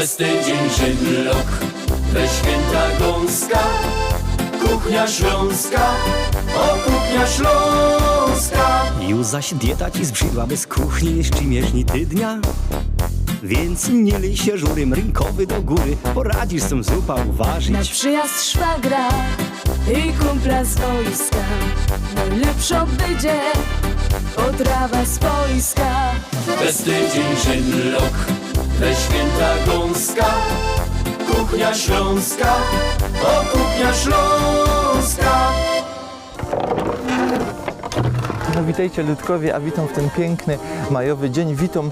Bez tydzień żywlok, we święta gąska Kuchnia śląska, o kuchnia śląska. Już zaś dieta ci zbrzydła bez kuchni jeszcze mierzni tydnia. Więc nie lej się żurym rynkowy do góry. Poradzisz tą zupa Na uważyć przyjazd szwagra i kumpla z wojska. Najlepszo będzie potrawa z wojska. Bez tydzień żywlok, we święta gąska Kuchnia śląska, o kuchnia śląska No witajcie Ludkowie, a witam w ten piękny majowy dzień. Witam